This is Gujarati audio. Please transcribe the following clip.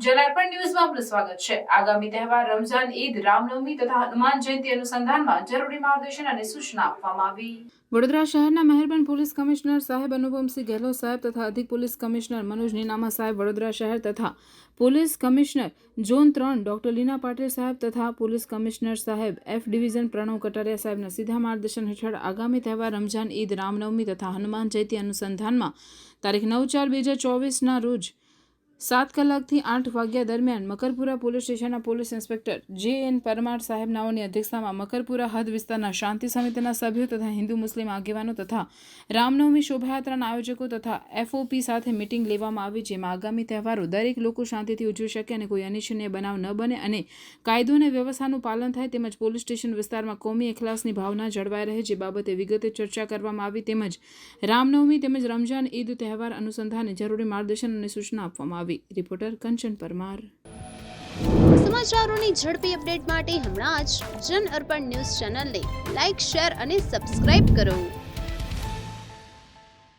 આપનું સ્વાગત છે. આગામી તહેવાર, રમઝાન, ઈદ, રામનવમી તથા હનુમાન જયંતિ અનુસંધાનમાં જરૂરી માર્ગદર્શન અને સૂચના આપવામાં આવી. વડોદરા શહેરના મહેરબાન પોલીસ કમિશનર સાહેબ અનુપમસિંહ ગેહલોત સાહેબ તથા અધિક પોલીસ કમિશનર મનોજ નીનામા સાહેબ, વડોદરા શહેર તથા પોલીસ કમિશનર ઝોન ત્રણ ડોક્ટર લીના પાટીલ સાહેબ તથા પોલીસ કમિશનર સાહેબ એફ ડિવિઝન પ્રણવ કટારિયા સાહેબના સીધા માર્ગદર્શન હેઠળ આગામી તહેવાર, રમઝાન, ઈદ, રામનવમી તથા હનુમાન જયંતિ અનુસંધાનમાં તારીખ નવ ચાર બે હજાર ચોવીસના રોજ સાત કલાકથી આઠ વાગ્યા દરમિયાન મકરપુરા પોલીસ સ્ટેશનના police inspector J N Parmar સાહેબ નાઓની અધ્યક્ષતામાં મકરપુરા હદ વિસ્તારના શાંતિ સમિતિના સભ્યો તથા હિન્દુ મુસ્લિમ આગેવાનો તથા રામનવમી શોભાયાત્રાના આયોજકો તથા એફઓપી સાથે મિટિંગ લેવામાં આવી જેમાં આગામી તહેવારો દરેક લોકો શાંતિથી ઉજવી શકે અને કોઈ અનિચ્છનીય બનાવ ન બને અને કાયદો અને વ્યવસ્થાનું પાલન થાય તેમજ પોલીસ સ્ટેશન વિસ્તારમાં કોમી એખલાસની ભાવના જળવાઈ રહે જે બાબતે વિગતે ચર્ચા કરવામાં આવી તેમજ રામનવમી તેમજ રમઝાન ઈદ તહેવાર અનુસંધાને જરૂરી માર્ગદર્શન અને સૂચના આપવામાં આવી રિપોર્ટર કંચન પરમાર. સમાચારોની ઝડપી અપડેટ માટે હમણાં જ જન અર્પણ ન્યૂઝ ચેનલને લાઇક શેર અને સબસ્ક્રાઇબ કરો.